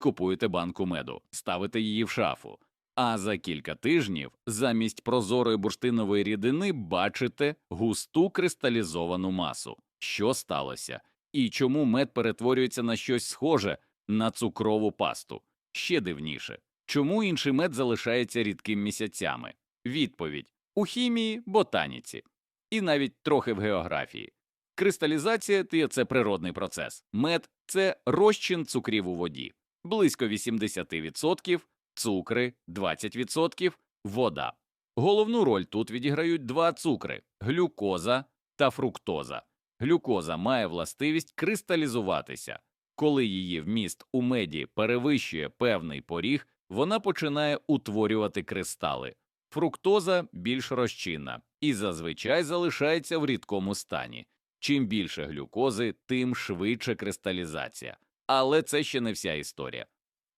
купуєте банку меду, ставите її в шафу. А за кілька тижнів замість прозорої бурштинової рідини бачите густу кристалізовану масу. Що сталося? І чому мед перетворюється на щось схоже на цукрову пасту? Ще дивніше, чому інший мед залишається рідким місяцями? Відповідь у хімії, ботаніці і навіть трохи в географії. Кристалізація це природний процес. Мед це розчин цукрів у воді, близько 80%, цукри 20%, вода. Головну роль тут відіграють два цукри глюкоза та фруктоза. Глюкоза має властивість кристалізуватися. Коли її вміст у меді перевищує певний поріг, вона починає утворювати кристали. Фруктоза більш розчинна і зазвичай залишається в рідкому стані. Чим більше глюкози, тим швидше кристалізація. Але це ще не вся історія.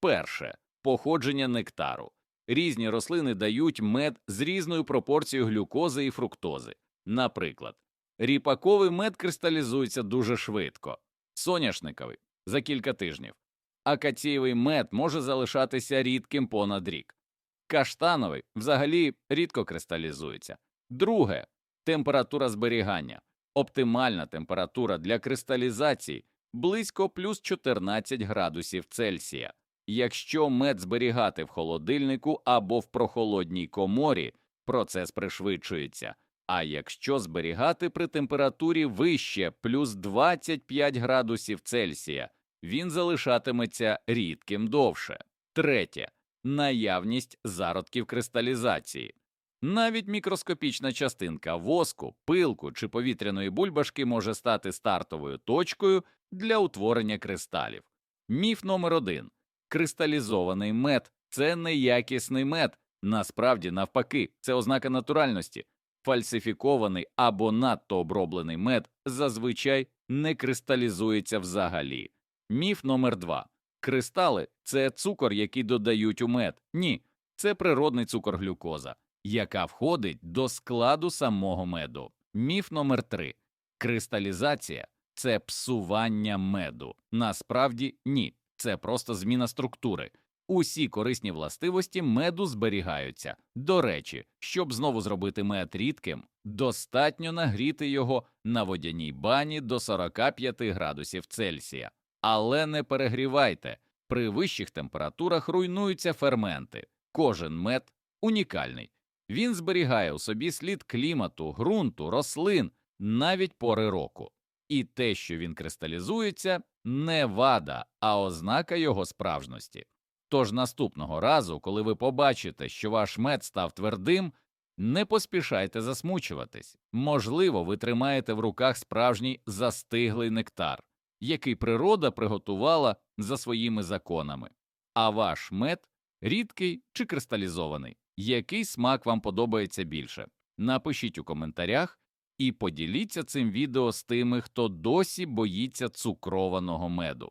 Перше походження нектару. Різні рослини дають мед з різною пропорцією глюкози і фруктози. Наприклад, ріпаковий мед кристалізується дуже швидко, соняшниковий за кілька тижнів, акацієвий мед може залишатися рідким понад рік. Каштановий взагалі рідко кристалізується. Друге температура зберігання. Оптимальна температура для кристалізації близько плюс 14 градусів Цельсія. Якщо мед зберігати в холодильнику або в прохолодній коморі, процес пришвидшується. А якщо зберігати при температурі вище плюс 25 градусів Цельсія, він залишатиметься рідким довше. Третє наявність зародків кристалізації. Навіть мікроскопічна частинка воску, пилку чи повітряної бульбашки може стати стартовою точкою для утворення кристалів. Міф номер один кристалізований мед це неякісний мед. Насправді, навпаки, це ознака натуральності. Фальсифікований або надто оброблений мед зазвичай не кристалізується взагалі. Міф номер два кристали це цукор, який додають у мед. Ні, це природний цукор глюкоза, яка входить до складу самого меду. Міф номер три кристалізація це псування меду. Насправді ні, це просто зміна структури. Усі корисні властивості меду зберігаються. До речі, щоб знову зробити мед рідким, достатньо нагріти його на водяній бані до 45 градусів Цельсія. Але не перегрівайте, при вищих температурах руйнуються ферменти. Кожен мед унікальний. Він зберігає у собі слід клімату, ґрунту, рослин, навіть пори року. І те, що він кристалізується, не вада, а ознака його справжності. Тож наступного разу, коли ви побачите, що ваш мед став твердим, не поспішайте засмучуватись. Можливо, ви тримаєте в руках справжній застиглий нектар, який природа приготувала за своїми законами. А ваш мед рідкий чи кристалізований, який смак вам подобається більше. Напишіть у коментарях і поділіться цим відео з тими, хто досі боїться цукрованого меду.